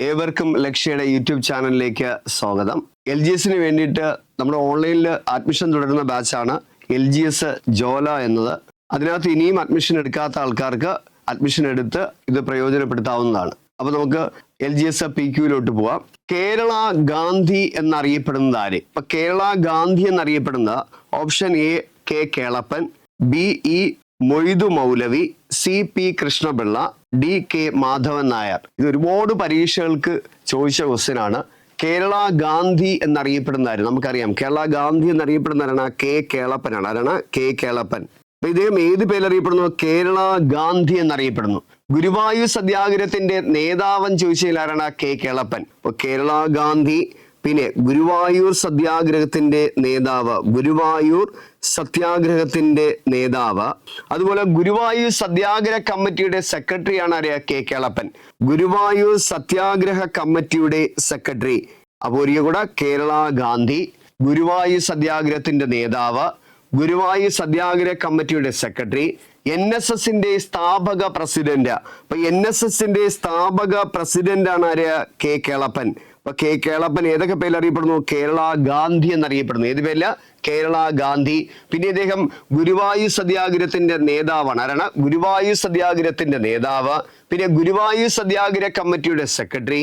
ഏവർക്കും ലക്ഷ്യയുടെ യൂട്യൂബ് ചാനലിലേക്ക് സ്വാഗതം. എൽ ജി എസിന് വേണ്ടിയിട്ട് നമ്മുടെ ഓൺലൈനിൽ അഡ്മിഷൻ തുടരുന്ന ബാച്ചാണ് എൽ ജി എസ് ജോല എന്നത്. അതിനകത്ത് ഇനിയും അഡ്മിഷൻ എടുക്കാത്ത ആൾക്കാർക്ക് അഡ്മിഷൻ എടുത്ത് ഇത് പ്രയോജനപ്പെടുത്താവുന്നതാണ്. അപ്പൊ നമുക്ക് എൽ ജി എസ് പി ക്യൂയിലോട്ട് പോവാം. കേരള ഗാന്ധി എന്നറിയപ്പെടുന്നത് ആര്? ഇപ്പൊ കേരള ഗാന്ധി എന്നറിയപ്പെടുന്ന option A K Kelappan B E Moidu Moulavi C P Krishnapillai D K Madhavan Nair. ഇത് ഒരുപാട് പരീക്ഷകൾക്ക് ചോദിച്ച ക്വസ്റ്റ്യൻ ആണ് കേരള ഗാന്ധി എന്നറിയപ്പെടുന്നതായിരുന്നു നമുക്കറിയാം. കേരള ഗാന്ധി എന്നറിയപ്പെടുന്ന ആരാണ് കെ കേളപ്പനാണ് ആരാണ്? കെ കേളപ്പൻ. അപ്പൊ ഇദ്ദേഹം ഏത് പേരറിയപ്പെടുന്നു കേരള ഗാന്ധി എന്നറിയപ്പെടുന്നു. ഗുരുവായൂർ സത്യാഗ്രഹത്തിന്റെ നേതാവൻ ചോദിച്ചതിൽ ആരാണ്? കെ കേളപ്പൻ. കേരള ഗാന്ധി പിന്നെ ഗുരുവായൂർ സത്യാഗ്രഹത്തിന്റെ നേതാവ് ഗുരുവായൂർ സത്യാഗ്രഹത്തിന്റെ നേതാവ്. അതുപോലെ ഗുരുവായൂർ സത്യാഗ്രഹ കമ്മിറ്റിയുടെ സെക്രട്ടറിയാണ് അറിയാ കെ കേളപ്പൻ. ഗുരുവായൂർ സത്യാഗ്രഹ കമ്മിറ്റിയുടെ സെക്രട്ടറി അപ്പോൾ ഒരിക്കൽ കൂടെ കേരള ഗാന്ധി. ഗുരുവായൂർ സത്യാഗ്രഹത്തിന്റെ നേതാവ് ഗുരുവായൂർ സത്യാഗ്രഹ കമ്മിറ്റിയുടെ സെക്രട്ടറി എൻ എസ് എസിന്റെ സ്ഥാപക പ്രസിഡന്റ്. അപ്പൊ എൻ എസ് എസിന്റെ സ്ഥാപക പ്രസിഡന്റ് ആണ് ആര്? കെ കേളപ്പൻ. അപ്പൊ കെ കേളപ്പൻ ഏതൊക്കെ പേരിൽ അറിയപ്പെടുന്നു? കേരള ഗാന്ധി എന്നറിയപ്പെടുന്നു. ഏത് പേരില? കേരള ഗാന്ധി. പിന്നെ ഇദ്ദേഹം ഗുരുവായൂർ സത്യാഗ്രഹത്തിന്റെ നേതാവാണ്. ആരാണ്? ഗുരുവായൂർ സത്യാഗ്രഹത്തിന്റെ നേതാവ്. പിന്നെ ഗുരുവായൂർ സത്യാഗ്രഹ കമ്മിറ്റിയുടെ സെക്രട്ടറി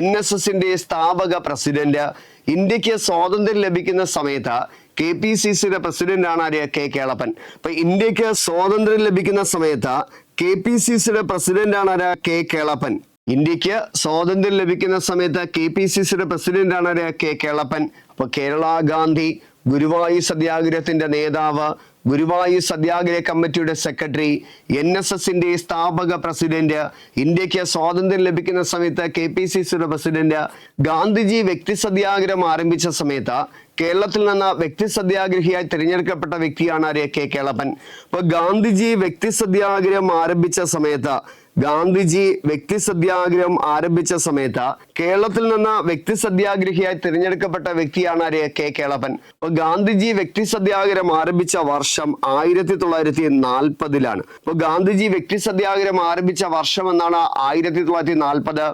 എൻ എസ് എസിന്റെ സ്ഥാപക പ്രസിഡന്റ് ഇന്ത്യയ്ക്ക് സ്വാതന്ത്ര്യം ലഭിക്കുന്ന സമയത്ത് കെ പി സി സിയുടെ പ്രസിഡന്റ് ആണ് ആര്യ കെ കേളപ്പൻ. അപ്പൊ ഇന്ത്യയ്ക്ക് സ്വാതന്ത്ര്യം ലഭിക്കുന്ന സമയത്ത് കെ പി സി സിയുടെ പ്രസിഡന്റ് ആണ് ആര്യ കെ കേളപ്പൻ. ഇന്ത്യയ്ക്ക് സ്വാതന്ത്ര്യം ലഭിക്കുന്ന സമയത്ത് കെ പി സി സിയുടെ പ്രസിഡന്റ് ആണ് കെ. കേളപ്പൻ. അപ്പൊ കേരള ഗാന്ധി ഗുരുവായൂർ സത്യാഗ്രഹത്തിന്റെ നേതാവ് ഗുരുവായൂർ സത്യാഗ്രഹ കമ്മിറ്റിയുടെ സെക്രട്ടറി എൻ എസ് എസിന്റെ സ്ഥാപക പ്രസിഡന്റ് ഇന്ത്യയ്ക്ക് സ്വാതന്ത്ര്യം ലഭിക്കുന്ന സമയത്ത് കെ പി സി സിയുടെ പ്രസിഡന്റ് ഗാന്ധിജി വ്യക്തി സത്യാഗ്രഹം ആരംഭിച്ച സമയത്ത് കേരളത്തിൽ നിന്ന് വ്യക്തി സത്യാഗ്രഹിയായി തിരഞ്ഞെടുക്കപ്പെട്ട വ്യക്തിയാണ് കെ. കേളപ്പൻ. അപ്പൊ ഗാന്ധിജി വ്യക്തി സത്യാഗ്രഹം ആരംഭിച്ച സമയത്ത് ഗാന്ധിജി വ്യക്തി സത്യാഗ്രഹം ആരംഭിച്ച സമയത്ത് കേരളത്തിൽ നിന്ന് വ്യക്തി സത്യാഗ്രഹിയായി തിരഞ്ഞെടുക്കപ്പെട്ട വ്യക്തിയാണ് ആര്യ കെ. കേളപ്പൻ. അപ്പൊ ഗാന്ധിജി വ്യക്തി സത്യാഗ്രഹം ആരംഭിച്ച വർഷം ആയിരത്തി തൊള്ളായിരത്തി നാൽപ്പതിലാണ് അപ്പൊ ഗാന്ധിജി വ്യക്തി സത്യാഗ്രഹം ആരംഭിച്ച വർഷം എന്നാണ് ആയിരത്തി തൊള്ളായിരത്തി നാൽപ്പത്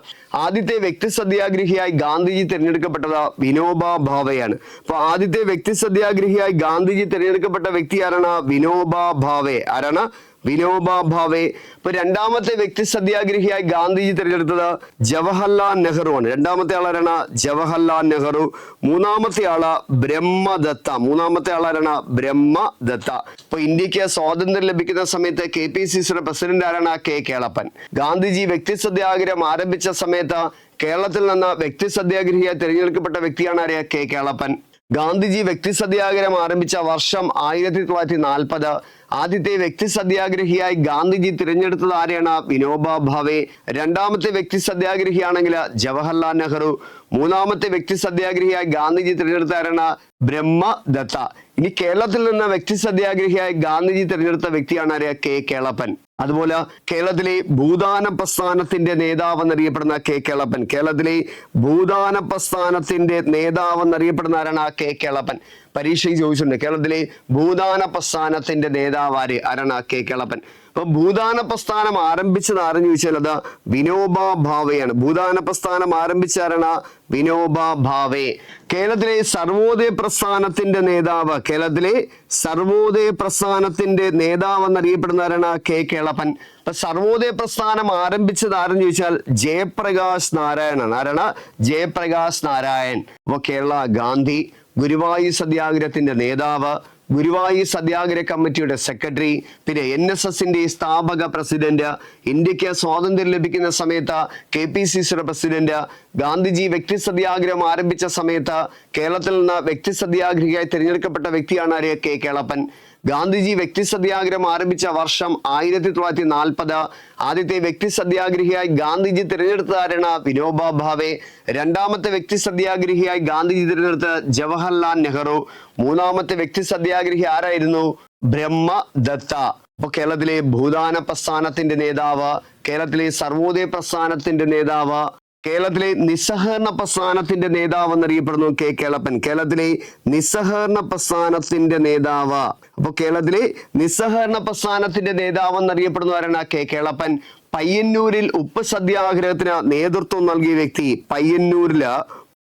ആദ്യത്തെ വ്യക്തി സത്യാഗ്രഹിയായി ഗാന്ധിജി തിരഞ്ഞെടുക്കപ്പെട്ടത് വിനോബ ഭാവയാണ്. അപ്പൊ ആദ്യത്തെ വ്യക്തി സത്യാഗ്രഹിയായി ഗാന്ധിജി തിരഞ്ഞെടുക്കപ്പെട്ട വ്യക്തി ആരാണ്? വിനോബ ഭാവെ. ആരാണ്? വിനോബ ഭാവെ ഇപ്പൊ രണ്ടാമത്തെ വ്യക്തി സത്യാഗ്രഹിയായി ഗാന്ധിജി തിരഞ്ഞെടുത്തത് ജവഹർലാൽ നെഹ്റു ആണ് രണ്ടാമത്തെ ആളാരാണ് ജവഹർലാൽ നെഹ്റു. മൂന്നാമത്തെ ആൾ ബ്രഹ്മദത്ത. മൂന്നാമത്തെ ആളാരാണ് ബ്രഹ്മദത്ത. ഇപ്പൊ ഇന്ത്യയ്ക്ക് സ്വാതന്ത്ര്യം ലഭിക്കുന്ന സമയത്ത് കെ പി സി സിയുടെ പ്രസിഡന്റ് ആരാണ്? കെ കേളപ്പൻ. ഗാന്ധിജി വ്യക്തി സത്യാഗ്രഹം ആരംഭിച്ച സമയത്ത് കേരളത്തിൽ നിന്ന് വ്യക്തി സത്യാഗ്രഹിയായി തിരഞ്ഞെടുക്കപ്പെട്ട വ്യക്തിയാണ് ആരെയാ കെ കേളപ്പൻ. ഗാന്ധിജി വ്യക്തി സത്യാഗ്രഹം ആരംഭിച്ച വർഷം ആയിരത്തി തൊള്ളായിരത്തി നാൽപ്പത് ആദ്യത്തെ വ്യക്തി സത്യാഗ്രഹിയായി ഗാന്ധിജി തിരഞ്ഞെടുത്തത് ആരെയാണ്? വിനോബ ഭാവെ. രണ്ടാമത്തെ വ്യക്തി സത്യാഗ്രഹിയാണെങ്കിൽ ജവഹർലാൽ നെഹ്റു. മൂന്നാമത്തെ വ്യക്തി സത്യാഗ്രഹിയായി ഗാന്ധിജി തിരഞ്ഞെടുത്ത ആരാണ്? ബ്രഹ്മദത്ത. ഇനി കേരളത്തിൽ നിന്ന് വ്യക്തി സത്യാഗ്രഹിയായി ഗാന്ധിജി തിരഞ്ഞെടുത്ത വ്യക്തിയാണ് ആര്? കെ കേളപ്പൻ. അതുപോലെ കേരളത്തിലെ ഭൂദാന പ്രസ്ഥാനത്തിന്റെ നേതാവ് എന്നറിയപ്പെടുന്ന കെ കേളപ്പൻ. കേരളത്തിലെ ഭൂദാന പ്രസ്ഥാനത്തിന്റെ നേതാവ് എന്നറിയപ്പെടുന്ന ആരാണ്? ആ കെ കേളപ്പൻ. പരീക്ഷയ്ക്ക് ചോദിച്ചിട്ടുണ്ട്. കേരളത്തിലെ ഭൂദാന പ്രസ്ഥാനത്തിന്റെ നേതാവാര് ആര് ആരാണ്? കെ. കേളപ്പൻ. അപ്പൊ ഭൂദാന പ്രസ്ഥാനം ആരംഭിച്ചത് ആരെന്ന് ചോദിച്ചാൽ അത് വിനോബ ഭാവയാണ്. ഭൂദാന പ്രസ്ഥാനം ആരംഭിച്ച ആരാണ്? വിനോബ ഭാവേ. കേരളത്തിലെ സർവോദയ പ്രസ്ഥാനത്തിന്റെ നേതാവ് കേരളത്തിലെ സർവോദയ പ്രസ്ഥാനത്തിന്റെ നേതാവ് എന്നറിയപ്പെടുന്ന ആരാണ്? കെ. കേളപ്പൻ. അപ്പൊ സർവോദയ പ്രസ്ഥാനം ആരംഭിച്ചത് ആരെന്ന് ചോദിച്ചാൽ ജയപ്രകാശ് നാരായണൻ ആരാണ്? ജയപ്രകാശ് നാരായൺ. അപ്പൊ കേരള ഗാന്ധി ഗുരുവായൂർ സത്യാഗ്രഹത്തിന്റെ നേതാവ് ഗുരുവായൂർ സത്യാഗ്രഹ കമ്മിറ്റിയുടെ സെക്രട്ടറി പിന്നെ എൻ എസ് എസിന്റെ സ്ഥാപക പ്രസിഡന്റ് ഇന്ത്യയ്ക്ക് സ്വാതന്ത്ര്യം ലഭിക്കുന്ന സമയത്ത് കെ പി സി സിയുടെ പ്രസിഡന്റ് ഗാന്ധിജി വ്യക്തി സത്യാഗ്രഹം ആരംഭിച്ച സമയത്ത് കേരളത്തിൽ നിന്ന് വ്യക്തി സത്യാഗ്രഹിയായി തിരഞ്ഞെടുക്കപ്പെട്ട വ്യക്തിയാണ് ആര്യ കെ. കേളപ്പൻ. ഗാന്ധിജി വ്യക്തി സത്യാഗ്രഹം ആരംഭിച്ച വർഷം ആയിരത്തി തൊള്ളായിരത്തി നാൽപ്പത് ആദ്യത്തെ വ്യക്തി സത്യാഗ്രഹിയായി ഗാന്ധിജി തിരഞ്ഞെടുത്തതാരാണ് വിനോബ ഭാവെ. രണ്ടാമത്തെ വ്യക്തി സത്യാഗ്രഹിയായി ഗാന്ധിജി തിരഞ്ഞെടുത്ത ജവഹർലാൽ നെഹ്റു. മൂന്നാമത്തെ വ്യക്തി സത്യാഗ്രഹി ആരായിരുന്നു? ബ്രഹ്മദത്ത അപ്പൊ കേരളത്തിലെ ഭൂദാന പ്രസ്ഥാനത്തിന്റെ നേതാവ് കേരളത്തിലെ സർവോദയ പ്രസ്ഥാനത്തിന്റെ നേതാവ് കേരളത്തിലെ നിസ്സഹകരണ പ്രസ്ഥാനത്തിന്റെ നേതാവ് എന്നറിയപ്പെടുന്നു കെ കേളപ്പൻ. കേരളത്തിലെ നിസ്സഹകരണ പ്രസ്ഥാനത്തിന്റെ നേതാവ്. അപ്പൊ കേരളത്തിലെ നിസ്സഹകരണ പ്രസ്ഥാനത്തിന്റെ നേതാവ് എന്നറിയപ്പെടുന്നവരാണ് കെ കേളപ്പൻ. പയ്യന്നൂരിൽ ഉപ്പ് സത്യാഗ്രഹത്തിന് നേതൃത്വം നൽകിയ വ്യക്തി പയ്യന്നൂരിൽ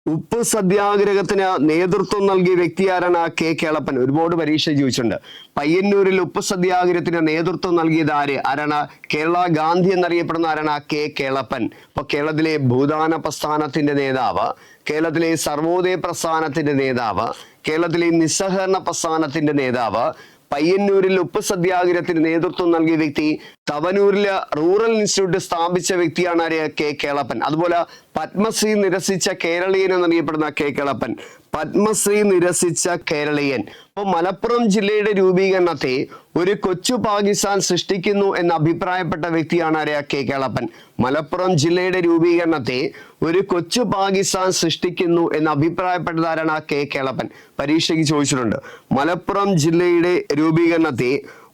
ഉപ്പ് സത്യാഗ്രഹത്തിന് നേതൃത്വം നൽകിയ വ്യക്തി ആരാണ്? കെ കേളപ്പൻ. ഒരുപാട് പരീക്ഷ ചോദിച്ചിട്ടുണ്ട്. പയ്യന്നൂരിൽ ഉപ്പ് സത്യാഗ്രഹത്തിന് നേതൃത്വം നൽകിയത് ആര്? ആരാണ്? കേരള ഗാന്ധി എന്നറിയപ്പെടുന്ന ആരാണ്? ആ കെ കേളപ്പൻ. അപ്പൊ കേരളത്തിലെ ഭൂദാന പ്രസ്ഥാനത്തിന്റെ നേതാവ് കേരളത്തിലെ സർവോദയ പ്രസ്ഥാനത്തിന്റെ നേതാവ് കേരളത്തിലെ നിസ്സഹകരണ പ്രസ്ഥാനത്തിന്റെ നേതാവ് പയ്യന്നൂരിൽ ഉപ്പ് സത്യാഗ്രഹത്തിന് നേതൃത്വം നൽകിയ വ്യക്തി തവനൂരിലെ റൂറൽ ഇൻസ്റ്റിറ്റ്യൂട്ട് സ്ഥാപിച്ച വ്യക്തിയാണ് കെ. കേളപ്പൻ. അതുപോലെ പത്മശ്രീ നിരസിച്ച കേരളീയൻ എന്നറിയപ്പെടുന്ന കെ. കേളപ്പൻ. പത്മശ്രീ നിരസിച്ച കേരളീയൻ. അപ്പൊ മലപ്പുറം ജില്ലയുടെ രൂപീകരണത്തെ ഒരു കൊച്ചു പാകിസ്ഥാൻ സൃഷ്ടിക്കുന്നു എന്ന് അഭിപ്രായപ്പെട്ട വ്യക്തിയാണ് ആര്യ കെ കേളപ്പൻ. മലപ്പുറം ജില്ലയുടെ രൂപീകരണത്തെ ഒരു കൊച്ചു പാകിസ്ഥാൻ സൃഷ്ടിക്കുന്നു എന്ന് അഭിപ്രായപ്പെട്ടതാരാണ് ആ കെ കേളപ്പൻ? പരീക്ഷയ്ക്ക് ചോദിച്ചിട്ടുണ്ട്. മലപ്പുറം ജില്ലയുടെ രൂപീകരണത്തെ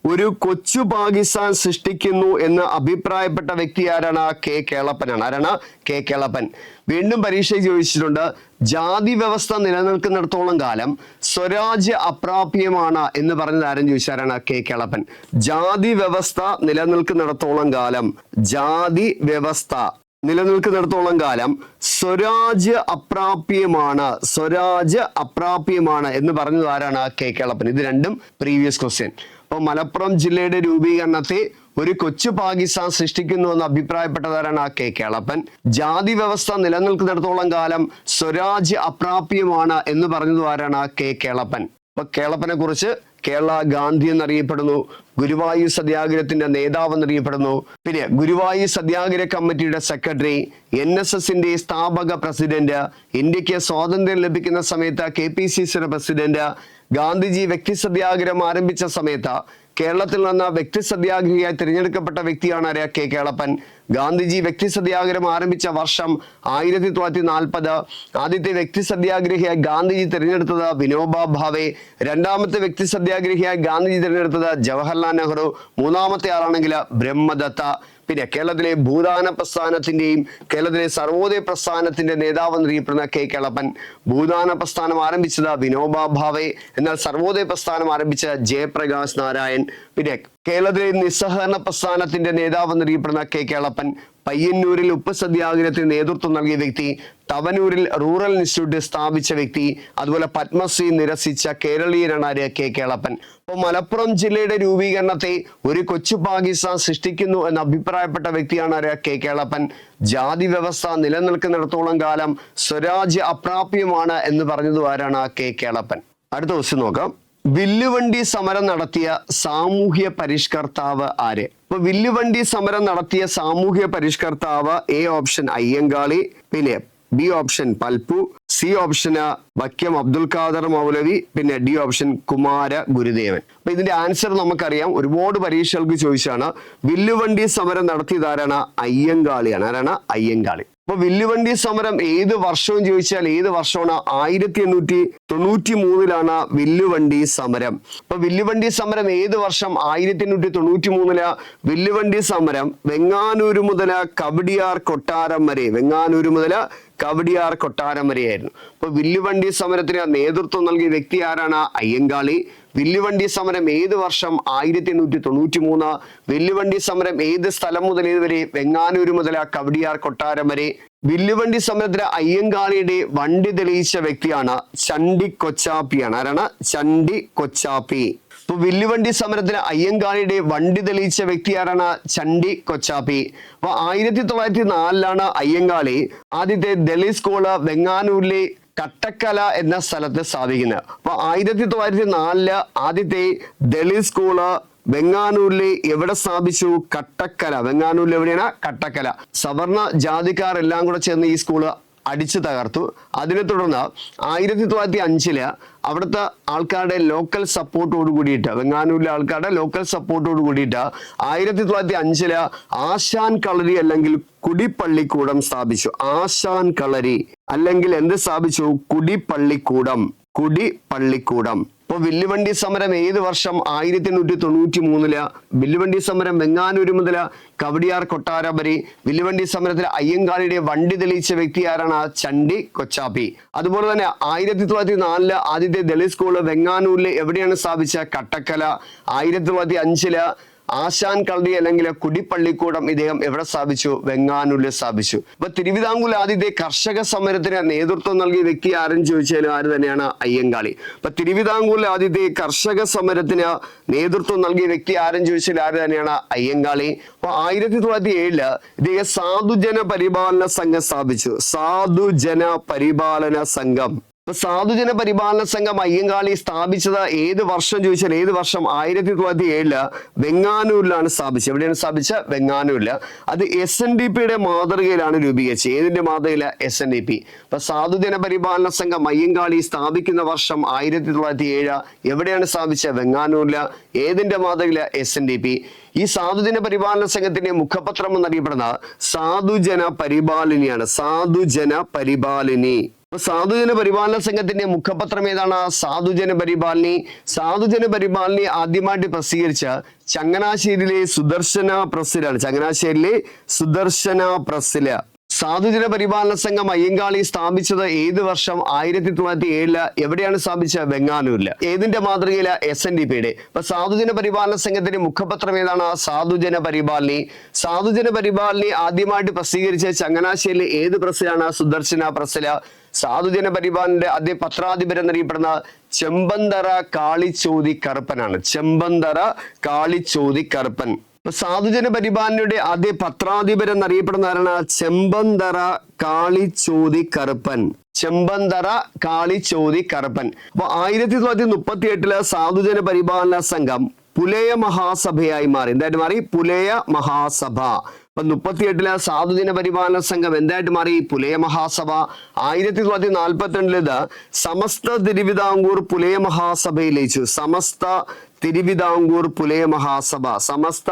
ഒരു കൊച്ചു പാകിസ്ഥാൻ സൃഷ്ടിക്കുന്നു എന്ന് അഭിപ്രായപ്പെട്ട വ്യക്തി ആരാണ്? കെ കേളപ്പനാണ്. ആരാണ്? കെ കേളപ്പൻ. വീണ്ടും പരീക്ഷയ്ക്ക് ചോദിച്ചിട്ടുണ്ട് ജാതി വ്യവസ്ഥ നിലനിൽക്കുന്നിടത്തോളം കാലം സ്വരാജ്യ അപ്രാപ്യമാണ് എന്ന് പറഞ്ഞത് ആരും ചോദിച്ചാരാണ്? കെ കേളപ്പൻ. ജാതി വ്യവസ്ഥ നിലനിൽക്കുന്നിടത്തോളം കാലം ജാതി വ്യവസ്ഥ നിലനിൽക്കുന്നിടത്തോളം കാലം സ്വരാജ്യ അപ്രാപ്യമാണ് സ്വരാജ്യ അപ്രാപ്യമാണ് എന്ന് പറഞ്ഞത് ആരാണ്? കെ കേളപ്പൻ. ഇത് രണ്ടും പ്രീവിയസ് ക്വസ്റ്റ്യൻ അപ്പൊ മലപ്പുറം ജില്ലയുടെ രൂപീകരണത്തെ ഒരു കൊച്ചു പാകിസ്ഥാൻ സൃഷ്ടിക്കുന്നു എന്ന് അഭിപ്രായപ്പെട്ടതാരാണ് ആ കെ കേളപ്പൻ. ജാതി വ്യവസ്ഥ നിലനിൽക്കുന്നിടത്തോളം കാലം സ്വരാജ് അപ്രാപ്യമാണ് എന്ന് പറഞ്ഞതുമാരാണ് ആ കെ കേളപ്പൻ. അപ്പൊ കേളപ്പനെ കുറിച്ച് കേരള ഗാന്ധി എന്നറിയപ്പെടുന്നു. ഗുരുവായൂർ സത്യാഗ്രഹത്തിന്റെ നേതാവ് എന്നറിയപ്പെടുന്നു. പിന്നെ ഗുരുവായൂർ സത്യാഗ്രഹ കമ്മിറ്റിയുടെ സെക്രട്ടറി എൻ എസ് എസിന്റെ സ്ഥാപക പ്രസിഡന്റ് ഇന്ത്യയ്ക്ക് സ്വാതന്ത്ര്യം ലഭിക്കുന്ന സമയത്ത് കെ പി സി സിയുടെ പ്രസിഡന്റ് ഗാന്ധിജി വ്യക്തി സത്യാഗ്രഹം ആരംഭിച്ച സമയത്ത് കേരളത്തിൽ നിന്ന് വ്യക്തി സത്യാഗ്രഹിയായി തിരഞ്ഞെടുക്കപ്പെട്ട വ്യക്തിയാണ് ആര്യ കെ കേളപ്പൻ. ഗാന്ധിജി വ്യക്തി സത്യാഗ്രഹം ആരംഭിച്ച വർഷം ആയിരത്തി തൊള്ളായിരത്തി നാൽപ്പത് ആദ്യത്തെ വ്യക്തി സത്യാഗ്രഹിയായി ഗാന്ധിജി തിരഞ്ഞെടുത്തത് വിനോബ ഭാവെ. രണ്ടാമത്തെ വ്യക്തി സത്യാഗ്രഹിയായി ഗാന്ധിജി തിരഞ്ഞെടുത്തത് ജവഹർലാൽ നെഹ്റു. മൂന്നാമത്തെ ആളാണെങ്കിൽ ബ്രഹ്മദത്ത. പിന്നെ കേരളത്തിലെ ഭൂദാന പ്രസ്ഥാനത്തിന്റെയും കേരളത്തിലെ സർവോദയ പ്രസ്ഥാനത്തിന്റെ നേതാവ് എന്നറിയപ്പെടുന്ന കെ കേളപ്പൻ. ഭൂദാന പ്രസ്ഥാനം ആരംഭിച്ചത് വിനോബ ഭാവെ. എന്നാൽ സർവോദയ പ്രസ്ഥാനം ആരംഭിച്ച ജയപ്രകാശ് നാരായൺ. പിന്നെ കേരളത്തിലെ നിസ്സഹകരണ പ്രസ്ഥാനത്തിന്റെ നേതാവ് എന്നറിയപ്പെടുന്ന കെ കേളപ്പൻ. പയ്യന്നൂരിൽ ഉപ്പ് സത്യാഗ്രഹത്തിന് നേതൃത്വം നൽകിയ വ്യക്തി തവനൂരിൽ റൂറൽ ഇൻസ്റ്റിറ്റ്യൂട്ട് സ്ഥാപിച്ച വ്യക്തി അതുപോലെ പത്മശ്രീ നിരസിച്ച കേരളീയനാണ് ആര് കെ കേളപ്പൻ. അപ്പോൾ മലപ്പുറം ജില്ലയുടെ രൂപീകരണത്തെ ഒരു കൊച്ചു പാകിസ്ഥാൻ സൃഷ്ടിക്കുന്നു എന്ന് അഭിപ്രായപ്പെട്ട വ്യക്തിയാണ് ആര് കെ കേളപ്പൻ. ജാതി വ്യവസ്ഥ നിലനിൽക്കുന്നിടത്തോളം കാലം സ്വരാജ്യ അപ്രാപ്യമാണ് എന്ന് പറഞ്ഞതുമാരാണ് കെ കേളപ്പൻ. അടുത്ത ക്വസ്റ്റ്യൻ നോക്കാം. വില്ലുവണ്ടി സമരം നടത്തിയ സാമൂഹ്യ പരിഷ്കർത്താവ് ആര്? ഇപ്പൊ വില്ലുവണ്ടി സമരം നടത്തിയ സാമൂഹ്യ പരിഷ്കർത്താവ് എ ഓപ്ഷൻ അയ്യങ്കാളി പിന്നെ ബി ഓപ്ഷൻ പൽപ്പു സി ഓപ്ഷന് വക്യം അബ്ദുൽ ഖാദർ മൗലവി പിന്നെ ഡി ഓപ്ഷൻ കുമാര ഗുരുദേവൻ. അപ്പൊ ഇതിന്റെ ആൻസർ നമുക്കറിയാം. ഒരുപാട് പരീക്ഷകൾക്ക് ചോദിച്ചാണ് വില്ലുവണ്ടി സമരം നടത്തിയതാരാണ് അയ്യങ്കാളിയാണ്. ആരാണ്? അയ്യങ്കാളി. അപ്പൊ വില്ലുവണ്ടി സമരം ഏത് വർഷവും ചോദിച്ചാൽ ഏത് വർഷമാണ്? ആയിരത്തി എണ്ണൂറ്റി തൊണ്ണൂറ്റി മൂന്നിലാണ് വില്ലുവണ്ടി സമരം. അപ്പൊ വില്ലുവണ്ടി സമരം ഏത് വർഷം? ആയിരത്തി എണ്ണൂറ്റി തൊണ്ണൂറ്റി മൂന്നിൽ വില്ലുവണ്ടി സമരം വെങ്ങാനൂര് മുതൽ കവടിയാർ കൊട്ടാരം വരെ. വെങ്ങാനൂര് മുതൽ കവടിയാർ കൊട്ടാരം വരെയായിരുന്നു. അപ്പൊ വില്ലുവണ്ടി സമരത്തിന് നേതൃത്വം നൽകിയ വ്യക്തി ആരാണ്? അയ്യങ്കാളി. വില്ലുവണ്ടി സമരം ഏത് വർഷം ആയിരത്തി എണ്ണൂറ്റി തൊണ്ണൂറ്റി മൂന്ന് വില്ലുവണ്ടി സമരം ഏത് സ്ഥലം മുതൽ ഏതുവരെ വെങ്ങാനൂർ മുതൽ കവടിയാർ കൊട്ടാരം വരെ. വില്ലുവണ്ടി സമരത്തിലെ അയ്യങ്കാളിയുടെ വണ്ടി തെളിയിച്ച വ്യക്തിയാണ് ചണ്ടി കൊച്ചാപ്പിയാണ്. ആരാണ്? ചണ്ടി കൊച്ചാപ്പി. ഇപ്പൊ വില്ലുവണ്ടി സമരത്തിലെ അയ്യങ്കാളിയുടെ വണ്ടി തെളിയിച്ച വ്യക്തി ആരാണ്? ചണ്ടി കൊച്ചാപ്പി. അപ്പൊ ആയിരത്തി തൊള്ളായിരത്തി നാലിലാണ് അയ്യങ്കാളി ആദ്യത്തെ ദളിത് സ്കൂൾ വെങ്ങാനൂരിലെ കട്ടക്കല എന്ന സ്ഥലത്ത് സ്ഥാപിക്കുന്നത്. അപ്പൊ ആയിരത്തി തൊള്ളായിരത്തി നാലിൽ ആദ്യത്തെ ദളിത് സ്കൂൾ വെങ്ങാനൂരിലെ എവിടെ സ്ഥാപിച്ചു? കട്ടക്കല. വെങ്ങാനൂരിൽ എവിടെയാണ്? കട്ടക്കല. സവർണ ജാതിക്കാർ എല്ലാം കൂടെ ചേർന്ന് ഈ സ്കൂൾ അടിച്ചു തകർത്തു. അതിനെ തുടർന്ന് ആയിരത്തി തൊള്ളായിരത്തി അഞ്ചിൽ അവിടുത്തെ ആൾക്കാരുടെ ലോക്കൽ സപ്പോർട്ടോട് കൂടിയിട്ട് വെങ്ങാനൂരിലെ ആൾക്കാരുടെ ലോക്കൽ സപ്പോർട്ടോട് കൂടിയിട്ട് ആയിരത്തി തൊള്ളായിരത്തി അഞ്ചിൽ ആശാൻ കളരി അല്ലെങ്കിൽ കുടിപ്പള്ളിക്കൂടം സ്ഥാപിച്ചു. ആശാൻ കളരി. അല്ലെങ്കിൽ എന്ത് സ്ഥാപിച്ചു? കുടിപ്പള്ളിക്കൂടം. കുടിപ്പള്ളിക്കൂടം. ഇപ്പൊ വില്ലുവണ്ടി സമരം ഏത് വർഷം? ആയിരത്തി എണ്ണൂറ്റി തൊണ്ണൂറ്റി മൂന്നിൽ വില്ലുവണ്ടി സമരം വെങ്ങാനൂര് മുതൽ കവടിയാർ കൊട്ടാര വരെ വില്ലുവണ്ടി സമരത്തിൽ അയ്യങ്കാളിയുടെ വണ്ടി തെളിയിച്ച വ്യക്തി ആരാണ്? ചണ്ടി കൊച്ചാപ്പി. അതുപോലെ തന്നെ ആയിരത്തി തൊള്ളായിരത്തി നാലിൽ ആദ്യത്തെ ദളിത് സ്കൂൾ വെങ്ങാനൂരിൽ എവിടെയാണ് സ്ഥാപിച്ച കട്ടക്കല? ആയിരത്തി തൊള്ളായിരത്തി അഞ്ചിൽ ആശാൻ കള്ളി അല്ലെങ്കിൽ കുടിപ്പള്ളിക്കൂടം ഇദ്ദേഹം എവിടെ സ്ഥാപിച്ചു? വെങ്ങാനൂരിൽ സ്ഥാപിച്ചു. അപ്പൊ തിരുവിതാംകൂർ ആദ്യത്തെ കർഷക സമരത്തിന് നേതൃത്വം നൽകിയ വ്യക്തി ആരെന്ന് ചോദിച്ചാൽ ആര് തന്നെയാണ്? അയ്യങ്കാളി. അപ്പൊ തിരുവിതാംകൂർ ആദ്യത്തെ കർഷക സമരത്തിന് നേതൃത്വം നൽകിയ വ്യക്തി ആരെന്ന് ചോദിച്ചാൽ ആര് തന്നെയാണ്? അയ്യങ്കാളി. അപ്പൊ ആയിരത്തി തൊള്ളായിരത്തി ഏഴിൽ ഇദ്ദേഹം സാധുജന പരിപാലന സംഘം സ്ഥാപിച്ചു. സാധുജന പരിപാലന സംഘം. ഇപ്പൊ സാധുജന പരിപാലന സംഘം അയ്യങ്കാളി സ്ഥാപിച്ചത് ഏത് വർഷം ചോദിച്ചാൽ ഏത് വർഷം? ആയിരത്തി തൊള്ളായിരത്തി ഏഴിൽ വെങ്ങാനൂരിലാണ് സ്ഥാപിച്ചത്. എവിടെയാണ് സ്ഥാപിച്ചത്? വെങ്ങാനൂരിൽ. അത് എസ് എൻ ഡി പിയുടെ മാതൃകയിലാണ് രൂപീകരിച്ചത്. ഏതിന്റെ മാതൃകയില? എസ് എൻ ഡി പി ഇപ്പൊ സാധുജന പരിപാലന സംഘം അയ്യങ്കാളി സ്ഥാപിക്കുന്ന വർഷം ആയിരത്തി തൊള്ളായിരത്തി ഏഴ്. എവിടെയാണ് സ്ഥാപിച്ചത്? വെങ്ങാനൂരിൽ. ഏതിന്റെ മാതൃകയിൽ? എസ് എൻ ഡി പി ഈ സാധുജന പരിപാലന സംഘത്തിന്റെ മുഖപത്രം എന്നറിയപ്പെടുന്ന സാധുജന പരിപാലിനിയാണ്. സാധുജന പരിപാലിനി. സാധുജന പരിപാലന സംഘത്തിന്റെ മുഖപത്രം ഏതാണ്? സാധുജന പരിപാലനി. സാധുജന പരിപാലനി ആദ്യമായിട്ട് പ്രസിദ്ധീകരിച്ച ചങ്ങനാശ്ശേരിയിലെ സുദർശന പ്രസ്സിലാണ് ചങ്ങനാശ്ശേരിയിലെ സുദർശന പ്രസില. സാധുജന പരിപാലന സംഘം അയ്യങ്കാളി സ്ഥാപിച്ചത് ഏത് വർഷം? ആയിരത്തി തൊള്ളായിരത്തി ഏഴിൽ എവിടെയാണ് സ്ഥാപിച്ചത്? വെങ്ങാനൂരിൽ. ഏതിന്റെ മാതൃകയിൽ? എസ് എൻ ഡി പിയുടെ ഇപ്പൊ സാധുജന പരിപാലന സംഘത്തിന്റെ മുഖപത്രം ഏതാണ്? സാധുജന പരിപാലനി. സാധുജന പരിപാലനി ആദ്യമായിട്ട് പ്രസിദ്ധീകരിച്ച ചങ്ങനാശ്ശേരിയിലെ ഏത് പ്രസ്സിലാണ് സുദർശന പ്രസ്സിൽ സാധുജന പരിപാലന്റെ അതി പത്രാധിപർ എന്നറിയപ്പെടുന്ന ചെമ്പന്തറ കാളിച്ചോതി കറുപ്പനാണ്. ചെമ്പന്തറ കാളിച്ചോതി കറുപ്പൻ. ഇപ്പൊ സാധുജന പരിപാലനയുടെ ആദ്യ പത്രാധിപർ എന്നറിയപ്പെടുന്ന ആരാണ്? ചെമ്പന്തറ കാളിച്ചോതി കറുപ്പൻ. ചെമ്പന്തറ കാളിച്ചോതി കറുപ്പൻ. അപ്പൊ ആയിരത്തി തൊള്ളായിരത്തി മുപ്പത്തി എട്ടിൽ സാധുജന പരിപാലന സംഘം പുലയ മഹാസഭയായി മാറി. എന്തായിട്ട് മാറി? പുലയ മഹാസഭ. അപ്പൊ മുപ്പത്തിയെട്ടിൽ സാധുദിന പരിപാലന സംഘം എന്തായിട്ട് മാറി? പുലയ മഹാസഭ. ആയിരത്തി തൊള്ളായിരത്തി നാൽപ്പത്തി രണ്ടിൽ സമസ്ത തിരുവിതാംകൂർ പുലയ മഹാസഭയിൽ ലയിച്ചു. സമസ്ത തിരുവിതാംകൂർ പുലയ മഹാസഭ. സമസ്ത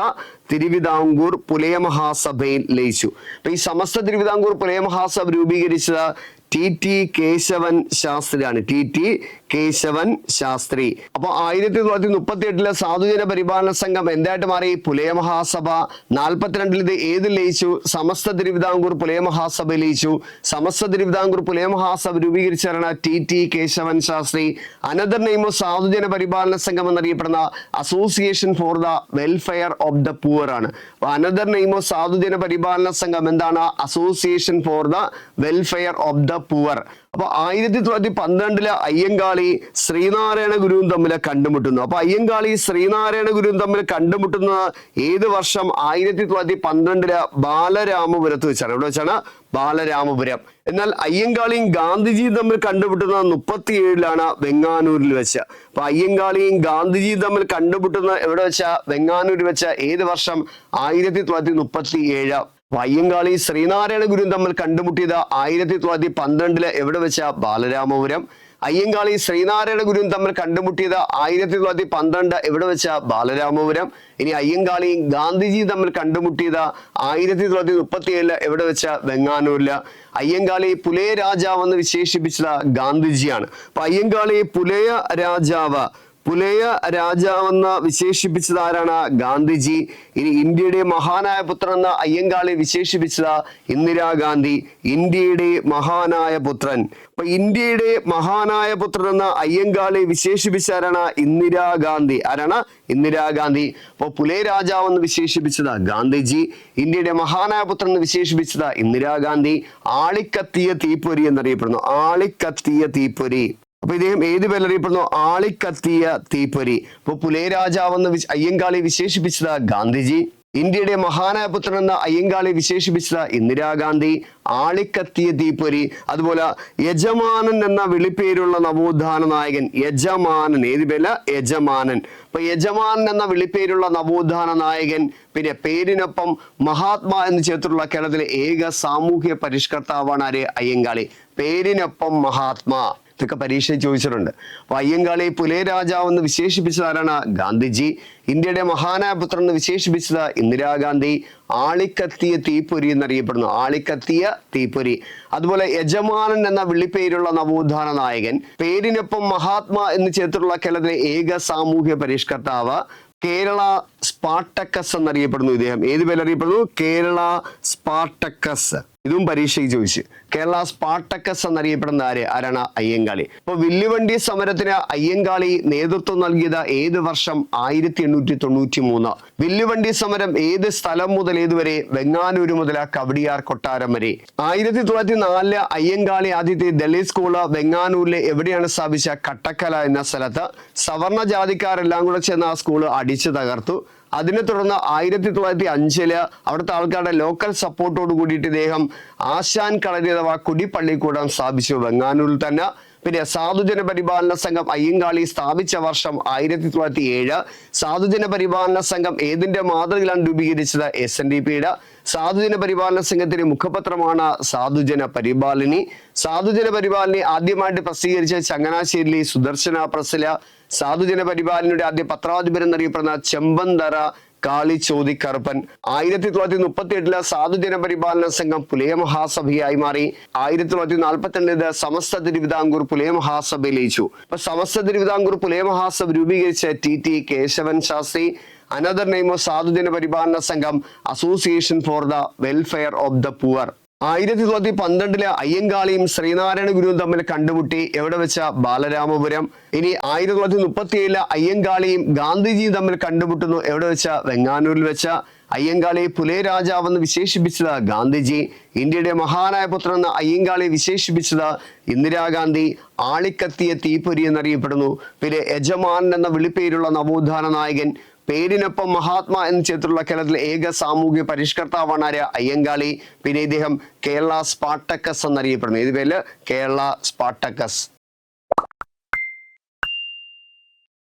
തിരുവിതാംകൂർ പുലയ മഹാസഭയിൽ ലയിച്ചു. അപ്പൊ ഈ സമസ്ത തിരുവിതാംകൂർ പുലയ മഹാസഭ രൂപീകരിച്ചത് T T Keshavan ശാസ്ത്രിയാണ്. T T Keshavan Shastri. അപ്പൊ ആയിരത്തി തൊള്ളായിരത്തി മുപ്പത്തി എട്ടിലെ സാധുജന പരിപാലന സംഘം എന്തായിട്ട് മാറി? പുലയ മഹാസഭ. നാൽപ്പത്തിരണ്ടിൽ ഇത് ഏത് ലയിച്ചു? സമസ്ത തിരുവിതാംകൂർ പുലയ മഹാസഭ ലയിച്ചു. Samastha Thiruvithamkoor Pulaya Mahasabha രൂപീകരിച്ചാണ് T T Keshavan Shastri. Another name of Sadhujana Paripalana Sangham എന്നറിയപ്പെടുന്ന association for the welfare of the poor ആണ്. Another name of Sadhujana Paripalana Sangham എന്താണ്? Association for the welfare of the poor. അപ്പൊ ആയിരത്തി തൊള്ളായിരത്തി പന്ത്രണ്ടിലെ അയ്യങ്കാളി ശ്രീനാരായണ ഗുരുവും തമ്മിൽ കണ്ടുമുട്ടുന്നു. അപ്പൊ അയ്യങ്കാളി ശ്രീനാരായണ ഗുരുവും തമ്മിൽ കണ്ടുമുട്ടുന്ന ഏത് വർഷം ആയിരത്തി തൊള്ളായിരത്തി പന്ത്രണ്ടിലെ ബാലരാമപുരത്ത് വെച്ചാണ്? എവിടെ വെച്ചാണ്? ബാലരാമപുരം. എന്നാൽ അയ്യങ്കാളിയും ഗാന്ധിജിയും തമ്മിൽ കണ്ടുമുട്ടുന്നത് മുപ്പത്തി ഏഴിലാണ് വെങ്ങാനൂരിൽ വെച്ച്. അപ്പൊ അയ്യങ്കാളിയും ഗാന്ധിജിയും തമ്മിൽ കണ്ടുമുട്ടുന്നത് എവിടെ വെച്ച? വെങ്ങാനൂരിൽ വെച്ച ഏത് വർഷം? ആയിരത്തി തൊള്ളായിരത്തി മുപ്പത്തി ഏഴ് അയ്യങ്കാളി ശ്രീനാരായണ ഗുരു തമ്മിൽ കണ്ടുമുട്ടിയത് ആയിരത്തി തൊള്ളായിരത്തി പന്ത്രണ്ടിൽ എവിടെ വെച്ച? ബാലരാമപുരം. അയ്യങ്കാളി ശ്രീനാരായണ ഗുരുവും തമ്മിൽ കണ്ടുമുട്ടിയത് ആയിരത്തി തൊള്ളായിരത്തി പന്ത്രണ്ട് എവിടെ വെച്ച? ബാലരാമപുരം. ഇനി അയ്യങ്കാളിയും ഗാന്ധിജി തമ്മിൽ കണ്ടുമുട്ടിയത് ആയിരത്തി തൊള്ളായിരത്തി മുപ്പത്തി ഏഴിൽ എവിടെ വെച്ച? വെങ്ങാനൂരിൽ. അയ്യങ്കാളി പുലയ രാജാവ് എന്ന് വിശേഷിപ്പിച്ചത് ഗാന്ധിജിയാണ്. അപ്പൊ അയ്യങ്കാളി പുലയ രാജാവ് പുലയ രാജാവെന്ന് വിശേഷിപ്പിച്ചത് ആരാണ്? ഗാന്ധിജി. ഇനി ഇന്ത്യയുടെ മഹാനായ പുത്രൻ എന്ന അയ്യങ്കാളി വിശേഷിപ്പിച്ചത് ഇന്ദിരാഗാന്ധി ഇന്ത്യയുടെ മഹാനായ പുത്രൻ. അപ്പൊ ഇന്ത്യയുടെ മഹാനായ പുത്രൻ എന്ന അയ്യങ്കാളി വിശേഷിപ്പിച്ച ആരാണ്? ഇന്ദിരാഗാന്ധി ആരാണ്? ഇന്ദിരാഗാന്ധി അപ്പൊ പുലയ രാജാവ് എന്ന് വിശേഷിപ്പിച്ചത് ഗാന്ധിജി. ഇന്ത്യയുടെ മഹാനായ പുത്രൻ എന്ന് വിശേഷിപ്പിച്ചത് ഇന്ദിരാഗാന്ധി ആളിക്കത്തിയ തീപ്പൊരി എന്നറിയപ്പെടുന്നു. ആളിക്കത്തിയ തീപ്പൊരി. അപ്പൊ ഇദ്ദേഹം ഏത് പേരറിയപ്പെടുന്നു ആളിക്കത്തിയ തീപ്പൊരി. അപ്പൊ പുലേരാജാവെന്ന് അയ്യങ്കാളി വിശേഷിപ്പിച്ചത് ഗാന്ധിജി. ഇന്ത്യയുടെ മഹാനായ പുത്രൻ എന്ന അയ്യങ്കാളി വിശേഷിപ്പിച്ചത് ഇന്ദിരാഗാന്ധി ആളിക്കത്തിയ തീപ്പൊരി. അതുപോലെ യജമാനൻ എന്ന വിളിപ്പേരുള്ള നവോത്ഥാന നായകൻ യജമാനൻ. ഏത് പേര് യജമാനൻ. അപ്പൊ യജമാനൻ എന്ന വിളിപ്പേരുള്ള നവോത്ഥാന നായകൻ പിന്നെ പേരിനൊപ്പം മഹാത്മാ എന്ന് ചേർത്തിട്ടുള്ള കേരളത്തിലെ ഏക സാമൂഹ്യ പരിഷ്കർത്താവാണ് ആര്? അയ്യങ്കാളി. പേരിനൊപ്പം മഹാത്മാ. ഇതൊക്കെ പരീക്ഷയിൽ ചോദിച്ചിട്ടുണ്ട്. അപ്പൊ അയ്യങ്കാളി പുലയ രാജാവ് എന്ന് വിശേഷിപ്പിച്ചത് ആരാണ്? ഗാന്ധിജി. ഇന്ത്യയുടെ മഹാനായ പുത്രൻ എന്ന് വിശേഷിപ്പിച്ചത് ഇന്ദിരാഗാന്ധി. ആളിക്കത്തിയ തീപ്പൊരി എന്നറിയപ്പെടുന്നു. ആളിക്കത്തിയ തീപ്പൊരി. അതുപോലെ യജമാനൻ എന്ന വിളിപ്പേരുള്ള നവോത്ഥാന നായകൻ. പേരിനൊപ്പം മഹാത്മാ എന്ന് ചേർത്തിട്ടുള്ള കേരളത്തിലെ ഏക സാമൂഹ്യ പരിഷ്കർത്താവ് കേരള സ്പാർട്ടക്കസ് എന്നറിയപ്പെടുന്നു ഇദ്ദേഹം. ഏത് പേരറിയപ്പെടുന്നു കേരള സ്പാർട്ടക്കസ്. ഇതും പരീക്ഷയ്ക്ക് ചോദിച്ചു. കേരള സ്പാട്ടക്കസ് എന്നറിയപ്പെടുന്ന ആര്? ആരാണ്? അയ്യങ്കാളി. ഇപ്പൊ വില്ലുവണ്ടി സമരത്തിന് അയ്യങ്കാളി നേതൃത്വം നൽകിയത് ഏത് വർഷം? ആയിരത്തി എണ്ണൂറ്റി തൊണ്ണൂറ്റി മൂന്ന് വില്ലുവണ്ടി സമരം ഏത് സ്ഥലം മുതൽ ഏതുവരെ? വെങ്ങാനൂര് മുതൽ കവടിയാർ കൊട്ടാരം വരെ. ആയിരത്തി തൊള്ളായിരത്തി നാലിൽ അയ്യങ്കാളി ആദ്യത്തെ ദളിത് സ്കൂൾ വെങ്ങാനൂരിലെ എവിടെയാണ് സ്ഥാപിച്ച കട്ടക്കല എന്ന സ്ഥലത്ത് സവർണ ജാതിക്കാരെല്ലാം കൂടെ ചെന്ന് ആ സ്കൂൾ അടിച്ചു തകർത്തു. അതിനെ തുടർന്ന് ആയിരത്തി തൊള്ളായിരത്തി അഞ്ചിൽ അവിടുത്തെ ആൾക്കാരുടെ ലോക്കൽ സപ്പോർട്ടോട് കൂടിയിട്ട് ഇദ്ദേഹം ആശാൻ കളരി അഥവാ കുടിപ്പള്ളിക്കൂടം സ്ഥാപിച്ചു. വെങ്ങാനൂരിൽ തന്നെ. പിന്നെ സാധുജന പരിപാലന സംഘം അയ്യങ്കാളി സ്ഥാപിച്ച വർഷം ആയിരത്തി തൊള്ളായിരത്തി ഏഴ് സാധുജന പരിപാലന സംഘം ഏതിന്റെ മാതൃകയിലാണ് രൂപീകരിച്ചത്? എസ് എൻ ഡി പിയുടെ സാധുജന പരിപാലന സംഘത്തിന്റെ മുഖപത്രമാണ് സാധുജന പരിപാലിനി. സാധുജന പരിപാലിനി ആദ്യമായിട്ട് പ്രസിദ്ധീകരിച്ച ചങ്ങനാശ്ശേരിയിലെ സുദർശന പ്രസില. സാധുജന പരിപാലനയുടെ ആദ്യ പത്രാധിപർ എന്നറിയപ്പെടുന്ന ചെമ്പന്തറ കാളി ചോദിക്കറുപ്പൻ ആയിരത്തി തൊള്ളായിരത്തി മുപ്പത്തി എട്ടിൽ സാധുജന പരിപാലന സംഘം പുലയ മഹാസഭയായി മാറി. ആയിരത്തി തൊള്ളായിരത്തി നാൽപ്പത്തി രണ്ടിൽ സമസ്ത തിരുവിതാംകൂർ പുലയ മഹാസഭയിൽ ലയിച്ചു അപ്പൊ സമസ്ത തിരുവിതാംകൂർ പുലയ മഹാസഭ രൂപീകരിച്ച T T Keshavan Shastri. Another name of Sadhujana Paripalana Sangham association for the welfare of the poor ആയിരത്തി തൊള്ളായിരത്തി പന്ത്രണ്ടിലെ അയ്യങ്കാളിയും ശ്രീനാരായണ ഗുരുവും തമ്മിൽ കണ്ടുമുട്ടി എവിടെ വെച്ച ബാലരാമപുരം. ഇനി ആയിരത്തി തൊള്ളായിരത്തി മുപ്പത്തി ഏഴിലെ അയ്യങ്കാളിയും ഗാന്ധിജിയും തമ്മിൽ കണ്ടുമുട്ടുന്നു എവിടെ വെച്ച വെങ്ങാനൂരിൽ വെച്ച. അയ്യങ്കാളിയെ പുലേ രാജാവെന്ന് വിശേഷിപ്പിച്ചത് ഗാന്ധിജി. ഇന്ത്യയുടെ മഹാനായ പുത്രൻ എന്ന അയ്യങ്കാളിയെ വിശേഷിപ്പിച്ചത് ഇന്ദിരാഗാന്ധി. ആളിക്കത്തിയ തീപ്പൊരി എന്നറിയപ്പെടുന്നു. പിന്നെ യജമാനൻ എന്ന വിളിപ്പേരുള്ള നവോത്ഥാന നായകൻ പേരിനൊപ്പം മഹാത്മാ എന്ന ചിത്രത്തിലുള്ള കേരളത്തിലെ ഏക സാമൂഹ്യ പരിഷ്കർത്താവാണ് ആര്? അയ്യങ്കാളി. പിന്നെ ഇദ്ദേഹം കേരള സ്പാട്ടക്കസ് എന്നറിയപ്പെടുന്നു. ഇത് പേര് കേരള സ്പാട്ടക്കസ്